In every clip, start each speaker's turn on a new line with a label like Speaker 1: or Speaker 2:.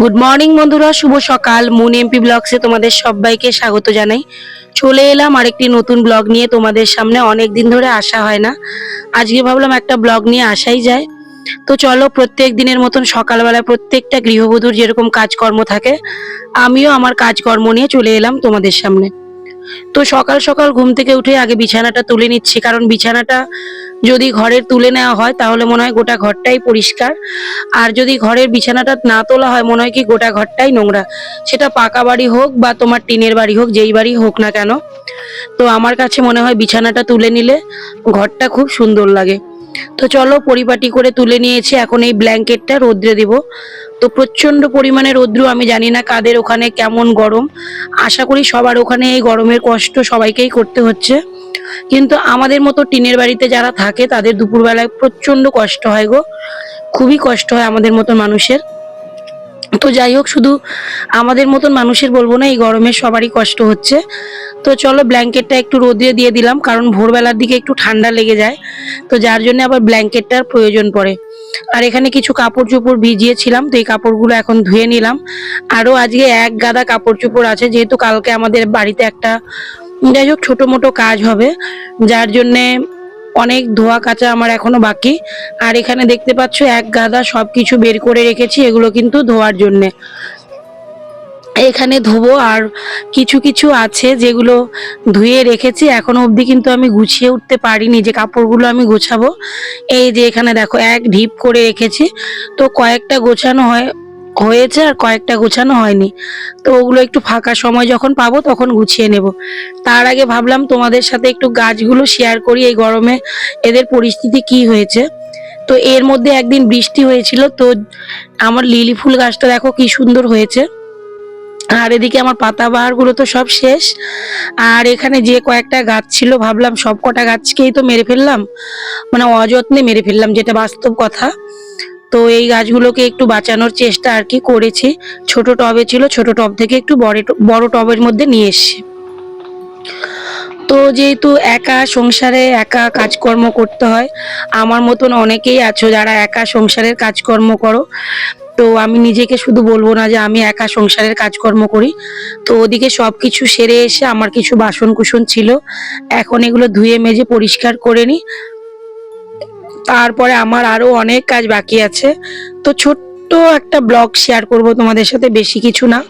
Speaker 1: Good morning বন্ধুরা। শুভ সকাল। Moon MP ব্লগসে তোমাদের সবাইকে স্বাগত জানাই। চলে এলাম আরেকটি নতুন ব্লগ নিয়ে। তোমাদের সামনে অনেক দিন ধরে আসা হয় না। আজকে ভাবলাম একটা ব্লগ নিয়ে আসাই যায়। তো চলো, প্রত্যেক দিনের মতন সকালবেলা প্রত্যেকটা গৃহবধূর যেরকম কাজকর্ম থাকে, আমিও আমার কাজকর্ম নিয়ে চলে এলাম তোমাদের সামনে। তো সকাল সকাল ঘুম থেকে উঠে আগে বিছানাটা তুলে নিচ্ছি, কারণ বিছানাটা যদি ঘরের তুলে নেওয়া হয় তাহলে মনে হয় গোটা ঘরটাই পরিষ্কার। আর যদি ঘরের বিছানাটা না তোলা হয় মনে হয় কি গোটা ঘরটাই নোংরা। সেটা পাকা বাড়ি হোক বা তোমার টিনের বাড়ি হোক, যেই বাড়ি হোক না কেন। তো আমার কাছে মনে হয় বিছানাটা তুলে নিলে ঘরটা খুব সুন্দর লাগে। তো চলো পরিপাটি করে তুলে নিয়েছি, এখন এই ব্ল্যাঙ্কেটটা রোদ্রে দিব। তো প্রচণ্ড পরিমাণে রৌদ্র, আমি জানি না কাদের ওখানে কেমন গরম। আশা করি সবার ওখানে এই গরমের কষ্ট সবাইকেই করতে হচ্ছে। কিন্তু আমাদের মতো টিনের বাড়িতে যারা থাকে, তাদের দুপুরবেলায় প্রচণ্ড কষ্ট হয় গো। খুবই কষ্ট হয় আমাদের মতো মানুষের। তো যাই হোক, শুধু আমাদের মতন মানুষের বলব না, এই গরমে সবারই কষ্ট হচ্ছে। তো চলো ব্ল্যাঙ্কেটটা একটু রোদে দিয়ে দিলাম, কারণ ভোরবেলার দিকে একটু ঠান্ডা লেগে যায়। তো যার জন্য আবার ব্ল্যাঙ্কেটটার প্রয়োজন পড়ে। আর এখানে কিছু কাপড় চোপড় ভিজিয়েছিলাম, তো এই কাপড়গুলো এখন ধুয়ে নিলাম। আরও আজকে এক গাদা কাপড় চোপড় আছে, যেহেতু কালকে আমাদের বাড়িতে একটা, যাই হোক ছোটো মোটো কাজ হবে। যার জন্যে অনেক ধোয়া কাঁচা আমার এখনও বাকি। আর এখানে দেখতে পাচ্ছ এক গাদা সব কিছু বের করে রেখেছি, এগুলো কিন্তু ধোয়ার জন্যে। এখানে ধোবো, আর কিছু কিছু আছে যেগুলো ধুয়ে রেখেছি, এখনও অবধি কিন্তু আমি গুছিয়ে উঠতে পারিনি যে কাপড়গুলো আমি গোছাবো। এই যে এখানে দেখো, এক ঢিপ করে রেখেছি। তো কয়েকটা গোছানো হয় হয়েছে আর কয়েকটা গোছানো হয়নি। তো ওগুলো একটু ফাঁকা সময় যখন পাবো তখন গুছিয়ে নেব। তার আগে ভাবলাম তোমাদের সাথে একটু গাছগুলো শেয়ার করি এই গরমে, এদের পরিস্থিতি কি হয়েছে। তো এর মধ্যে একদিন বৃষ্টি হয়েছিল, তো আমার লিলি ফুল গাছটা দেখো কি সুন্দর হয়েছে। আর এদিকে আমার পাতাবাহারগুলো তো সব শেষ। আর এখানে যে কয়েকটা গাছ ছিল, ভাবলাম সব কটা গাছকেই তো মেরে ফেললাম। মানে অযত্নে মেরে ফেললাম, যেটা বাস্তব কথা। তো এই গাছগুলোকে একটু বাঁচানোর চেষ্টা আর কি করেছি। ছোট টবে ছিল, ছোট টব থেকে একটু বড় বড় টবের মধ্যে নিয়ে এসছি। তো যেহেতু একা সংসারে একা কাজকর্ম করতে হয়, আমার মতন অনেকেই আছো যারা একা সংসারের কাজকর্ম করো। তো আমি নিজেকে শুধু বলব না যে আমি একা সংসারের কাজকর্ম করি। তো ওদিকে সব কিছু সেরে এসে আমার কিছু বাসন কুসন ছিল। এখন এগুলো ধুয়ে মেজে পরিষ্কার করে নিই। তারপরে আমার আরও অনেক কাজ বাকি আছে। তো ছোট্ট একটা ব্লগ শেয়ার করব তোমাদের সাথে, বেশি কিছু না।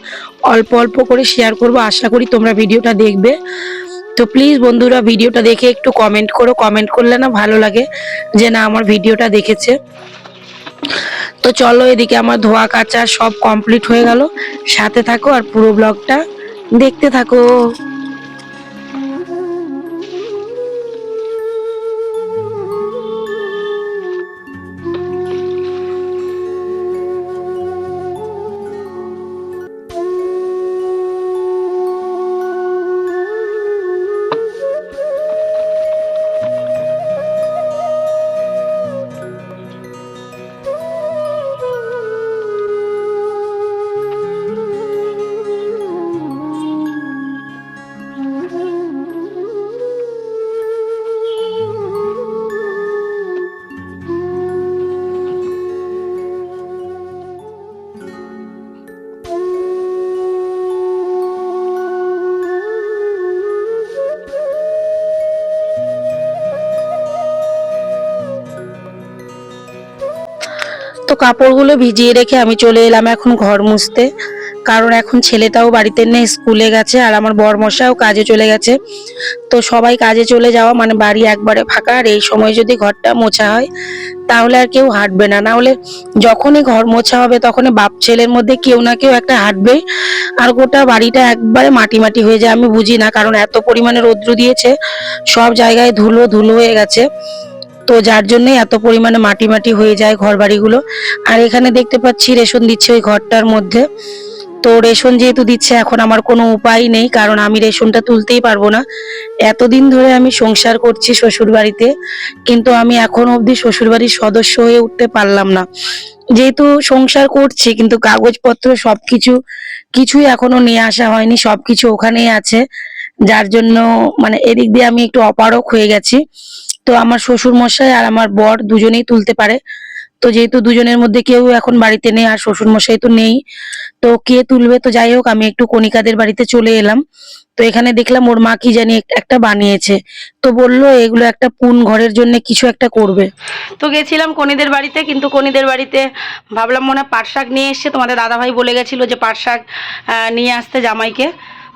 Speaker 1: অল্প অল্প করে শেয়ার করব। আশা করি তোমরা ভিডিওটা দেখবে। তো প্লিজ বন্ধুরা, ভিডিওটা দেখে একটু কমেন্ট করো। কমেন্ট করলে না ভালো লাগে যে না, আমার ভিডিওটা দেখেছে। তো চলো এদিকে আমার ধোয়া কাচা সব কমপ্লিট হয়ে গেল। সাথে থাকো আর পুরো ব্লগটা দেখতে থাকো। তো কাপড়গুলো ভিজিয়ে রেখে আমি চলে এলাম এখন ঘর মুছতে। কারণ এখন ছেলেটাও বাড়িতে নেই, স্কুলে গেছে আর আমার বরমশাও কাজে চলে গেছে। তো সবাই কাজে চলে যাওয়া মানে বাড়ি একবারে ফাঁকা। আর এই সময় যদি ঘরটা মোছা হয়, তাহলে আর কেউ হাঁটবে না। না হলে যখনই ঘর মোছা হবে, তখনই বাপ ছেলের মধ্যে কেউ না কেউ একটা হাঁটবে। আর গোটা বাড়িটা একবারে মাটি মাটি হয়ে যায়, আমি বুঝি না। কারণ এত পরিমাণে রৌদ্র দিয়েছে, সব জায়গায় ধুলো ধুলো হয়ে গেছে। তো যার জন্যই এত পরিমাণে মাটি মাটি হয়ে যায় ঘর বাড়িগুলো আর এখানে দেখতে পাচ্ছি রেশন দিচ্ছে ওই ঘরটার মধ্যে। তো রেশন যেহেতু দিচ্ছে, এখন আমার কোনো উপায় নেই, কারণ আমি রেশনটা তুলতেই পারব না। এতদিন ধরে আমি সংসার করছি শ্বশুর বাড়িতে কিন্তু আমি এখন অবধি শ্বশুর বাড়ির সদস্য হয়ে উঠতে পারলাম না। যেহেতু সংসার করছি, কিন্তু কাগজপত্র সবকিছু, কিছুই এখনও নিয়ে আসা হয়নি, সবকিছু ওখানেই আছে। যার জন্য মানে এদিক দিয়ে আমি একটু অপারক হয়ে গেছি। তো আমার শ্বশুর মশাই আর আমার বর দুজনেই তুলতে পারে। তো যেহেতু দুজনের মধ্যে কেউ এখন বাড়িতে নেই আর শ্বশুর মশাই তো নেই, তো কে তুলবে? তো যাই হোক, আমি একটু কণিকাদের বাড়িতে চলে এলাম। তো এখানে দেখলাম ওর মা কি জানি একটা বানিয়েছে। তো বলল, এগুলো একটা পুন ঘরের জন্য কিছু একটা করবে। তো গেছিলাম কনিদের বাড়িতে, কিন্তু কনিদের বাড়িতে ভাবলাম মনে হয় পাট শাক নিয়ে এসছে। তোমাদের দাদাভাই বলে গেছিল যে পাট শাক নিয়ে আসতে জামাইকে।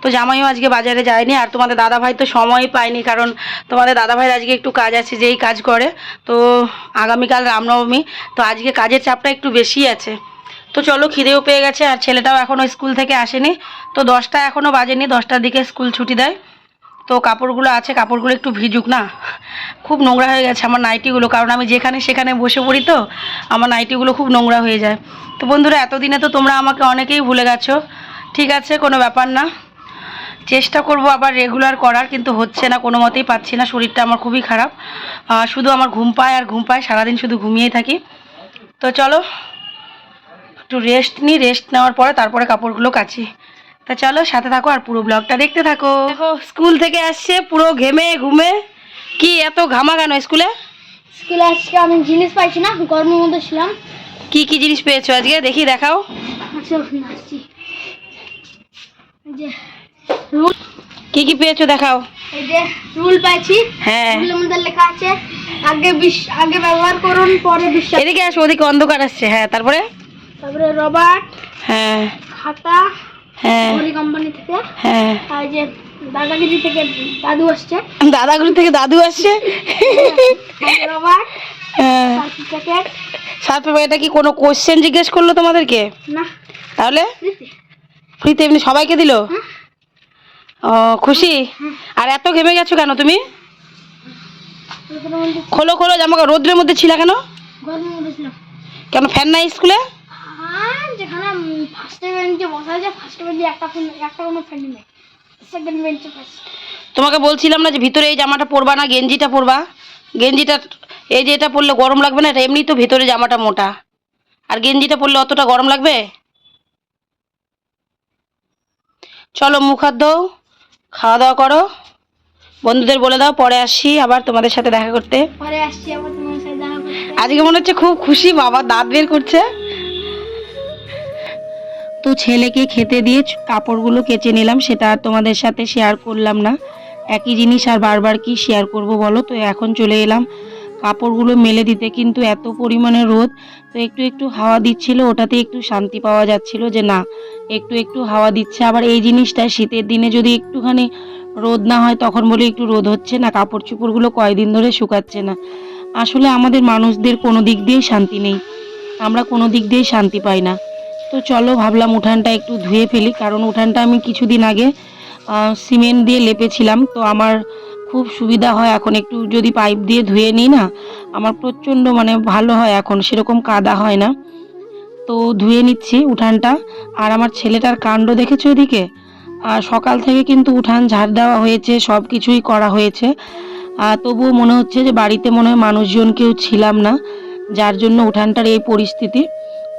Speaker 1: তো জামাইও আজকে বাজারে যায়নি আর তোমাদের দাদাভাই তো সময় পায়নি, কারণ তোমাদের দাদাভাইয়ের আজকে একটু কাজ আছে, যেই কাজ করে। তো আগামীকাল রামনবমী, তো আজকে কাজের চাপটা একটু বেশি আছে। তো চলো খিদেও পেয়ে গেছে আর ছেলেটাও এখনও স্কুল থেকে আসেনি। তো দশটা এখনও বাজেনি, দশটার দিকে স্কুল ছুটি দেয়। তো কাপড়গুলো আছে, কাপড়গুলো একটু ভিজুক না। খুব নোংরা হয়ে গেছে আমার নাইটিগুলো, কারণ আমি যেখানে সেখানে বসে পড়ি তো, আমার নাইটিগুলো খুব নোংরা হয়ে যায়। তো বন্ধুরা, এতদিনে তো তোমরা আমাকে অনেকেই ভুলে গেছো। ঠিক আছে, কোনো ব্যাপার না। চেষ্টা করব আবার রেগুলার করার কিন্তু হচ্ছে না কোনো মতেই পাচ্ছি না। শরীরটা আমার খুবই খারাপ। শুধু আমার ঘুম পায় আর ঘুম পায় সারাদিন শুধু ঘুমিয়েই থাকি। তো চলো একটু রেস্ট নিই রেস্ট নেওয়ার পরে তারপরে কাপড়গুলো কাচি। তা চলো সাথে থাকো আর পুরো ব্লগটা দেখতে থাকো। দেখো স্কুল থেকে আসছে পুরো ঘেমে ঘুমে। কি এত ঘামা কেন স্কুলে
Speaker 2: স্কুলে আজকে আমি জিনিস পাইছি না গরমের মধ্যে ছিলাম।
Speaker 1: কি কি জিনিস পেয়েছ আজকে? দেখি দেখাও।
Speaker 2: আচ্ছা আসছি। যে রুল
Speaker 1: কি কি পেয়েছ দেখাও।
Speaker 2: এই যে রুল পাইছি।
Speaker 1: হ্যাঁ।
Speaker 2: রুলের মধ্যে লেখা আছে আগে বিশ আগে ব্যবহার করুন পরে বিশ্বাস
Speaker 1: এদিকে আসো ওদিকে অন্ধকার আসছে হ্যাঁ তারপরে?
Speaker 2: তারপরে রবার্ট
Speaker 1: হ্যাঁ।
Speaker 2: খাতা
Speaker 1: হ্যাঁ।
Speaker 2: কোম্পানি থেকে।
Speaker 1: হ্যাঁ।
Speaker 2: আর যে দাদাগিরি থেকে দাদু আসছে।
Speaker 1: দাদাগুলো থেকে দাদু আসছে?
Speaker 2: রবার্ট
Speaker 1: হ্যাঁ। সাত পেপার এটা কি কোনো কোশ্চেন জিজ্ঞেস করল তোমাদেরকে?
Speaker 2: না।
Speaker 1: তাহলে? ফ্রিতে। এমনি সবাইকে দিলো?
Speaker 2: হুম।
Speaker 1: ও খুশি? আর এত ঘেমে গেছো কেন তুমি? খোলো খোলো জামা রোদ্রের মধ্যে ছিল কেন? কেন ফ্যান নাই স্কুলে?
Speaker 2: যেখানে ফার্স্ট বেঞ্চে বসা আছে ফার্স্ট বেঞ্চে একটা ফ্যান একটা কোনো ফ্যান নেই। সেকেন্ড বেঞ্চে
Speaker 1: তোমাকে বলছিলাম না যে ভিতরে এই জামাটা পরবা না গেঞ্জিটা পরবা? গেঞ্জিটা এই যে এটা পরলে গরম লাগবে না এটা এমনি তো ভিতরে জামাটা মোটা। আর গেঞ্জিটা পরলে অতটা গরম লাগবে? চলো মুখ হাত খাওয়া দাওয়া করো। বন্ধুদের বলে দাও পরে আসি আবার তোমাদের সাথে দেখা করতে।
Speaker 2: পরে আসছি আবার তোমার সাথে দেখা করতে।
Speaker 1: আজকে মনে হচ্ছে খুব খুশি বাবা দাঁত বের করছে। তো ছেলেকে খেতে দিয়ে কাপড়গুলো কেচে নিলাম সেটা আর তোমাদের সাথে শেয়ার করলাম না। একই জিনিস আর বারবার কি শেয়ার করব বলো? তো এখন চলে এলাম। কাপড়গুলো মেলে দিতে কিন্তু এত পরিমাণে রোদ তো একটু একটু হাওয়া দিচ্ছিল ওটাতে একটু শান্তি পাওয়া যাচ্ছিল যে না একটু একটু হাওয়া দিচ্ছে। আবার এই জিনিসটা শীতের দিনে যদি একটুখানি রোদ না হয়, তখন বলে একটু রোদ হচ্ছে না কাপড় চোপড়গুলো কয়দিন ধরে শুকাচ্ছে না। আসলে আমাদের মানুষদের কোনো দিক দিয়েই শান্তি নেই। আমরা কোনো দিক দিয়েই শান্তি পাই না। তো চলো ভাবলাম উঠানটা একটু ধুয়ে ফেলি, কারণ উঠানটা আমি কিছুদিন আগে সিমেন্ট দিয়ে লেপেছিলাম। তো আমার খুব সুবিধা হয় এখন একটু যদি পাইপ দিয়ে ধুয়ে নিই না, আমার প্রচণ্ড মানে ভালো হয় এখন, সেরকম কাদা হয় না। তো ধুয়ে নিচ্ছি উঠানটা। আর আমার ছেলেটার কাণ্ড দেখেছ এদিকে? আর সকাল থেকে কিন্তু উঠান ঝাড় দেওয়া হয়েছে, সব কিছুই করা হয়েছে। আর তবুও মনে হচ্ছে যে বাড়িতে মনে হয় মানুষজন কেউ ছিলাম না, যার জন্য উঠানটার এই পরিস্থিতি।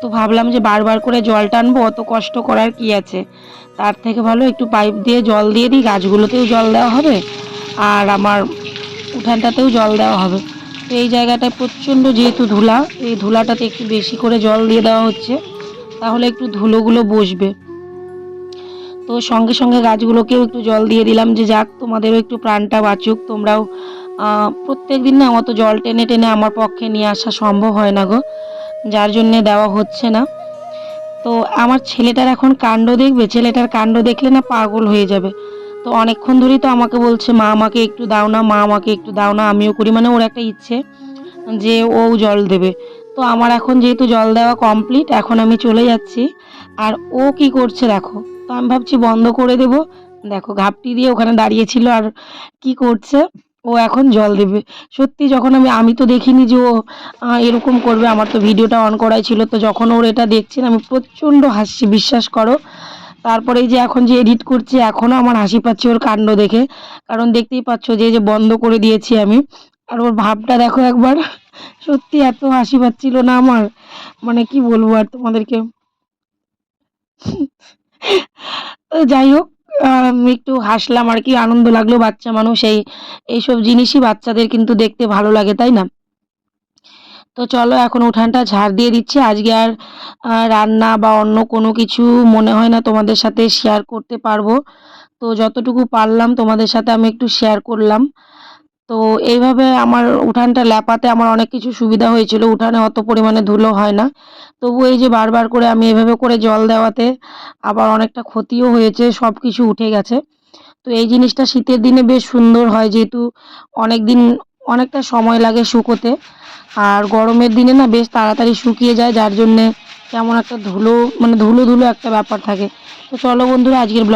Speaker 1: তো ভাবলাম যে বারবার করে জল টানবো অত কষ্ট করার কি আছে? তার থেকে ভালো একটু পাইপ দিয়ে জল দিয়ে দিই, গাছগুলোতেও জল দেওয়া হবে। আর আমার উঠানটাতেও জল দেওয়া হবে। এই জায়গাটায় প্রচণ্ড যেহেতু ধুলা, এই ধুলাটাতে একটু বেশি করে জল দিয়ে দেওয়া হচ্ছে। তাহলে একটু ধুলোগুলো বসবে। তো সঙ্গে সঙ্গে গাছগুলোকেও একটু জল দিয়ে দিলাম যে যাক, তোমাদেরও একটু প্রাণটা বাঁচুক। তোমরাও প্রত্যেক দিন না অত জল টেনে টেনে আমার পক্ষে নিয়ে আসা সম্ভব হয় না গো। যার জন্যে দেওয়া হচ্ছে না। তো আমার ছেলেটার এখন কাণ্ড দেখবে? ছেলেটার কাণ্ড দেখলে না পাগল হয়ে যাবে। তো অনেকক্ষণ ধরেই তো আমাকে বলছে, মা আমাকে একটু দাও না, মা আমাকে একটু দাও না, আমিও করি। মানে ওর একটা ইচ্ছে যে ও জল দেবে। তো আমার এখন যেহেতু জল দেওয়া কমপ্লিট এখন আমি চলে যাচ্ছি। আর ও কি করছে দেখো, তো আমি ভাবছি বন্ধ করে দেব। দেখো, ঘাপটি দিয়ে ওখানে দাঁড়িয়েছিল আর কি করছে, ও এখন জল দেবে। সত্যি যখন আমি আমি তো দেখিনি যে ও এরকম করবে। আমার তো ভিডিওটা অন করাই ছিল। তো যখন ওর এটা দেখছেন আমি প্রচণ্ড হাসছি, বিশ্বাস করো। তারপরে যে এখন যে এডিট করছি এখনও আমার হাসি পাচ্ছে ওর কাণ্ড দেখে। কারণ দেখতেই পাচ্ছ যে যে বন্ধ করে দিয়েছি আমি। আর ওর ভাবটা দেখো একবার, সত্যি এত হাসি পাচ্ছিল না আমার। মানে কি বলব আর তোমাদেরকে? যাই হোক একটু হাসলাম আর কি, আনন্দ লাগল বাচ্চা মানুষ, এই, এইসব জিনিসই বাচ্চাদের কিন্তু দেখতে ভালো লাগে, তাই না? তো চলো এখন উঠানটা ঝাড় দিয়ে দিচ্ছি। আজকে আর রান্না বা অন্য কোনো কিছু মনে হয় না তোমাদের সাথে শেয়ার করতে পারব। তো যতটুকু পারলাম তোমাদের সাথে আমি একটু শেয়ার করলাম। তো এইভাবে আমার উঠানটা ল্যাপাতে আমার অনেক কিছু সুবিধা হয়েছিল। উঠানে অত পরিমাণে ধুলো হয় না। তবু এই যে বারবার করে আমি এভাবে করে জল দেওয়াতে আবার অনেকটা ক্ষতিও হয়েছে সব কিছু উঠে গেছে। তো এই জিনিসটা শীতের দিনে বেশ সুন্দর হয় যেহেতু অনেক দিন অনেকটা সময় লাগে শুকোতে। আর গরমের দিনে না বেশ তাড়াতাড়ি শুকিয়ে যায়, যার জন্যে কেমন একটা ধুলো মানে ধুলো ধুলো একটা ব্যাপার থাকে। তো চলো বন্ধুরা, আজকের ব্লগ